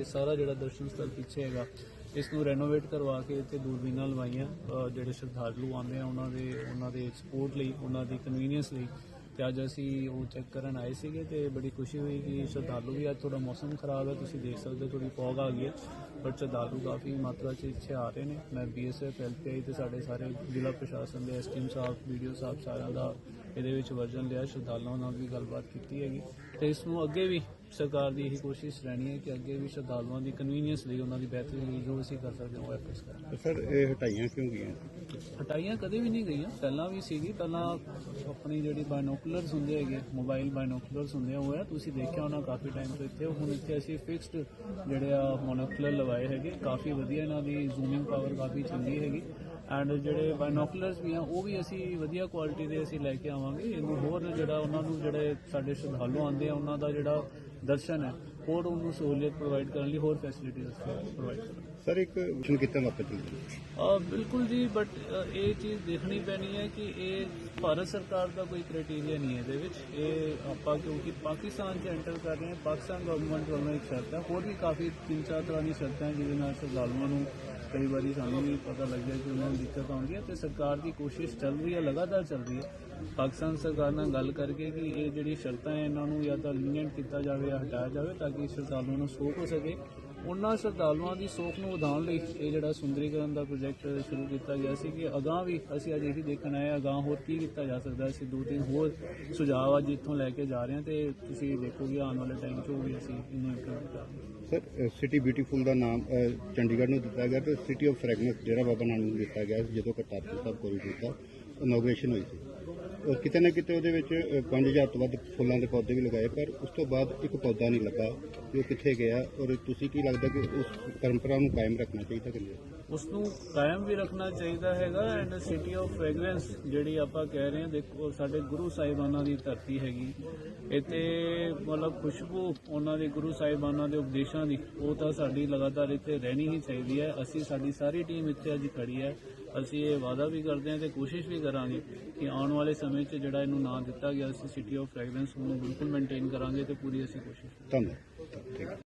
ਤੇ ਸਾਰਾ ਜਿਹੜਾ ਦਰਸ਼ਨ ਸਥਲ ਪਿੱਛੇ ਹੈਗਾ, ਇਸ ਨੂੰ ਰੈਨੋਵੇਟ ਕਰਵਾ ਕੇ ਇੱਥੇ ਦੂਰਬੀਨਾਂ ਲਵਾਈਆਂ ਜਿਹੜੇ ਸ਼ਰਧਾਲੂ ਆਉਂਦੇ ਆ ਉਹਨਾਂ ਦੇ ਉਹਨਾਂ ਦੇ ਸਪੋਰਟ ਲਈ, ਉਹਨਾਂ ਦੀ ਕਨਵੀਨੀਅੰਸ ਲਈ। ਤੇ ਅੱਜ ਅਸੀਂ ਉਹ ਚੈੱਕ ਕਰਨ ਆਏ ਸੀਗੇ ਤੇ ਬੜੀ ਖੁਸ਼ੀ ਹੋਈ ਕਿ ਸ਼ਰਧਾਲੂ ਵੀ ਅੱਜ ਥੋੜਾ ਮੌਸਮ ਖਰਾਬ ਹੈ, ਤੁਸੀਂ ਦੇਖ ਸਕਦੇ ਹੋ ਥੋੜੀ ਫੌਗ ਆ ਗਈ ਹੈ ਪਰ ਸ਼ਰਧਾਲੂ ਕਾਫੀ ਮਾਤਰਾ 'ਚ ਇੱਥੇ ਆ ਰਹੇ ਨੇ। ਮੈਂ ਬੀਐਸਐਫ ਐਲਪੀਆਈ ਤੇ ਸਾਡੇ ਸਾਰੇ ਜ਼ਿਲ੍ਹਾ ਪ੍ਰਸ਼ਾਸਨ ਦੇ ਐਸਟੀਐਮ ਸਾਹਿਬ ਵੀਡੀਓ ਸਾਹਿਬ ਸਾਰਿਆਂ ਦਾ ਇਹਦੇ ਵਿੱਚ ਵਰਜਨ ਲਿਆ ਸ਼ਰਧਾਲੂਆਂ ਨਾਲ ਵੀ ਗੱਲਬਾਤ ਕੀਤੀ ਹੈਗੀ। ਤੇ ਇਸ ਨੂੰ ਅੱਗੇ ਵੀ ਸਰਕਾਰ ਦੀ ਇਹੀ ਕੋਸ਼ਿਸ਼ ਰਹਿਣੀ ਹੈ ਕਿ ਅੱਗੇ ਵੀ ਸ਼ਰਧਾਲੂਆਂ ਦੀ ਕਨਵੀਨੀਅੰਸ ਲਈ ਉਹਨਾਂ ਦੀ ਬਿਹਤਰੀ ਲਈ ਜੋ ਅਸੀਂ ਕਰ ਸਕਦੇ ਹਾਂ ਉਹ ਐਫਰਟਸ ਕਰਾਂਗੇ। ਸਰ ਇਹ ਹਟਾਈਆਂ ਕਿਉਂ ਗਈਆਂ? ਹਟਾਈਆਂ ਕਦੇ ਵੀ ਨਹੀਂ ਗਈਆਂ। ਪਹਿਲਾਂ ਵੀ ਸੀਗੀ ਪਹਿਲਾਂ ਆਪਣੀ ਜਿਹੜੀ ਬਾਇਨੋਕੂਲਰਸ ਹੁੰਦੇ ਹੈਗੇ ਮੋਬਾਈਲ ਬਾਇਨੋਕੂਲਰਸ ਹੁੰਦੇ ਉਹ ਆ। ਤੁਸੀਂ ਦੇਖਿਆ ਹੋਣਾ ਕਾਫੀ ਟਾਈਮ ਤੋਂ ਇੱਥੇ। ਹੁਣ ਇੱਥੇ ਅਸੀਂ ਫਿਕਸਡ ਜਿਹੜੇ ਆ ਮੋਨੋਕੂਲਰ ਲਵਾਏ ਹੈਗੇ। ਕਾਫੀ ਵਧੀਆ ਇਹਨਾਂ ਦੀ ਜ਼ੂਮਿੰਗ ਪਾਵਰ ਕਾਫੀ ਚੰਗੀ ਹੈਗੀ। ਐਂਡ ਜਿਹੜੇ ਬਾਇਨੋਕੂਲਰਸ ਵੀ ਆ ਉਹ ਵੀ ਅਸੀਂ ਵਧੀਆ ਕੁਆਲਿਟੀ ਦੇ ਅਸੀਂ ਲੈ ਕੇ ਆਵਾਂਗੇ। ਇਹਨੂੰ ਹੋਰ ਜਿਹੜਾ ਉਹਨਾਂ ਨੂੰ ਜਿਹੜੇ ਸਾਡੇ ਸ਼ਰਧਾਲੂ ਆਉਂਦੇ ਆ ਉਹਨਾਂ ਦਾ ਜਿਹੜਾ ਦਰਸ਼ਨ ਹੈ ਹੋਰ ਉਹਨੂੰ ਸਹੂਲੀਅਤ ਪ੍ਰੋਵਾਈਡ ਕਰਨ ਲਈ ਹੋਰ ਫੈਸਿਲਿਟੀਜ਼ ਅਸੀਂ ਪ੍ਰੋਵਾਈਡ ਕਰਾਂਗੇ। ਸਰ ਇੱਕ ਵਿਸ਼ਨ ਕੀਤਾ ਵਾਪਸ ਅ, ਬਿਲਕੁਲ ਜੀ ਬਟ ਇਹ ਚੀਜ਼ ਦੇਖਣੀ ਪੈਣੀ ਹੈ ਕਿ ਇਹ ਭਾਰਤ ਸਰਕਾਰ ਦਾ ਕੋਈ ਕ੍ਰਾਈਟੇਰੀਆ ਨਹੀਂ ਹੈ ਇਹਦੇ ਵਿੱਚ। ਇਹ ਆਪਾਂ ਕਿਉਂਕਿ ਪਾਕਿਸਤਾਨ 'ਚ ਐਂਟਰ ਕਰ ਰਹੇ ਹਾਂ ਪਾਕਿਸਤਾਨ ਗਵਰਨਮੈਂਟ ਵੱਲੋਂ ਇੱਕ ਸ਼ਰਤ ਹੈ। ਹੋਰ ਵੀ ਕਾਫੀ ਤਿੰਨ ਚਾਰ ਤਰ੍ਹਾਂ ਦੀ ਸ਼ਰਤਾਂ ਜਿਹਦੇ ਨਾਲ ਸ਼ਰਧਾਲੂਆਂ ਨੂੰ ਕਈ ਵਾਰੀ ਸਾਨੂੰ ਵੀ ਪਤਾ ਲੱਗਿਆ ਕਿ ਉਹਨਾਂ ਨੂੰ ਦਿੱਕਤ ਆਉਂਦੀ ਹੈ ਤੇ ਸਰਕਾਰ ਦੀ ਕੋਸ਼ਿਸ਼ ਚੱਲ ਰਹੀ ਹੈ, ਲਗਾਤਾਰ ਚੱਲ ਰਹੀ ਹੈ। ਪਾਕਿਸਤਾਨ ਸਰਕਾਰ ਨਾਲ ਗੱਲ ਕਰਕੇ ਕਿ ਇਹ ਜਿਹੜੀ ਸ਼ਰਤਾਂ ਹੈ, ਇਹਨਾਂ ਨੂੰ ਜਾਂ ਤਾਂ ਲੀਨੀਅੰਟ ਕੀਤਾ ਜਾਵੇ ਜਾਂ ਹਟਾਇਆ ਜਾਵੇ ਤਾਂ ਕਿ ਸ਼ਰਧਾਲੂਆਂ ਨੂੰ ਸੋਖ ਹੋ ਸਕੇ। ਉਹਨਾਂ ਸ਼ਰਧਾਲੂਆਂ ਦੀ ਸੋਖ ਨੂੰ ਵਧਾਉਣ ਲਈ ਇਹ ਜਿਹੜਾ ਸੁੰਦਰੀਕਰਨ ਦਾ ਪ੍ਰੋਜੈਕਟ ਸ਼ੁਰੂ ਕੀਤਾ ਗਿਆ ਸੀ ਕਿ ਅਗਾਂਹ ਵੀ ਅਸੀਂ ਅੱਜ ਇਹੀ ਦੇਖਣ ਆਏ ਹਾਂ, ਅਗਾਂਹ ਹੋਰ ਕੀ ਕੀਤਾ ਜਾ ਸਕਦਾ ਅਸੀਂ ਦੋ ਤਿੰਨ ਹੋਰ ਸੁਝਾਅ ਅੱਜ ਇੱਥੋਂ ਲੈ ਕੇ ਜਾ ਰਹੇ ਹਾਂ ਤੇ ਤੁਸੀਂ ਦੇਖੋਗੇ ਆਉਣ ਵਾਲੇ ਟਾਈਮ 'ਚ ਉਹ ਵੀ ਅਸੀਂ ਇਹਨੂੰ ਇੰਪਲੀਮੈਂਟ ਕਰਾਂਗੇ ਸਰ ਸਿਟੀ ਬਿਊਟੀਫੁਲ ਦਾ ਨਾਮ ਚੰਡੀਗੜ੍ਹ ਨੂੰ ਦਿੱਤਾ ਗਿਆ ਤੇ city of fragrance Dera Baba Nanak ਨੂੰ ਦਿੱਤਾ ਗਿਆ ਸੀ ਜਦੋਂ ਕਰਤਾਰਪੁਰ ਸਾਹਿਬ ਕੋਲ ਕੀਤਾ। ਇਨੋਗ੍ਰੇਸ਼ਨ ਹੋਈ ਸੀ। ਔਰ ਕਿਤੇ ਨਾ ਕਿਤੇ ਉਹਦੇ ਵਿੱਚ ਅ, 5000 ਤੋਂ ਵੱਧ ਫੁੱਲਾਂ ਦੇ ਪੌਦੇ ਵੀ ਲਗਾਏ ਪਰ ਉਸ ਤੋਂ ਬਾਅਦ ਇੱਕ ਪੌਦਾ ਨਹੀਂ ਲੱਗਾ ਕਿ ਉਹ ਕਿੱਥੇ ਗਿਆ ਔਰ ਤੁਸੀਂ ਕੀ ਲੱਗਦਾ ਕਿ ਉਸ ਪਰੰਪਰਾ ਨੂੰ ਕਾਇਮ ਰੱਖਣਾ ਚਾਹੀਦਾ ਕਿ ਨਹੀਂ? ਉਸ ਨੂੰ ਕਾਇਮ ਵੀ ਰੱਖਣਾ ਚਾਹੀਦਾ ਹੈਗਾ ਐਂਡ ਸਿਟੀ ਆਫ ਫ੍ਰੈਗਰੈਂਸ ਜਿਹੜੀ ਆਪਾਂ ਕਹਿ ਰਹੇ ਹਾਂ ਦੇਖੋ ਸਾਡੇ ਗੁਰੂ ਸਾਹਿਬਾਨਾਂ ਦੀ ਧਰਤੀ ਹੈਗੀ। ਇੱਥੇ ਮਤਲਬ ਖੁਸ਼ਬੂ ਉਹਨਾਂ ਦੇ ਗੁਰੂ ਸਾਹਿਬਾਨਾਂ ਦੇ ਉਪਦੇਸ਼ਾਂ ਦੀ ਉਹ ਤਾਂ ਸਾਡੀ ਲਗਾਤਾਰ ਇੱਥੇ ਰਹਿਣੀ ਹੀ ਚਾਹੀਦੀ ਹੈ। ਅਸੀਂ ਸਾਡੀ ਸਾਰੀ ਟੀਮ ਇੱਥੇ ਅੱਜ ਖੜੀ ਹੈ। ਅਸੀਂ ਇਹ ਵਾਅਦਾ ਵੀ ਕਰਦੇ ਹਾਂ ਤੇ ਕੋਸ਼ਿਸ਼ ਵੀ ਕਰਾਂਗੇ ਕਿ ਆਉਣ ਵਾਲੇ ਸਮੇਂ 'ਚ ਜਿਹੜਾ ਇਹਨੂੰ ਨਾਂ ਦਿੱਤਾ ਗਿਆ ਸੀ ਸਿਟੀ ਆਫ ਫ੍ਰੈਗਰੈਂਸ ਉਹਨੂੰ ਬਿਲਕੁਲ ਮੇਨਟੇਨ ਕਰਾਂਗੇ ਤੇ ਪੂਰੀ ਅਸੀਂ ਕੋਸ਼ਿਸ਼ ਧੰਨਵਾਦ।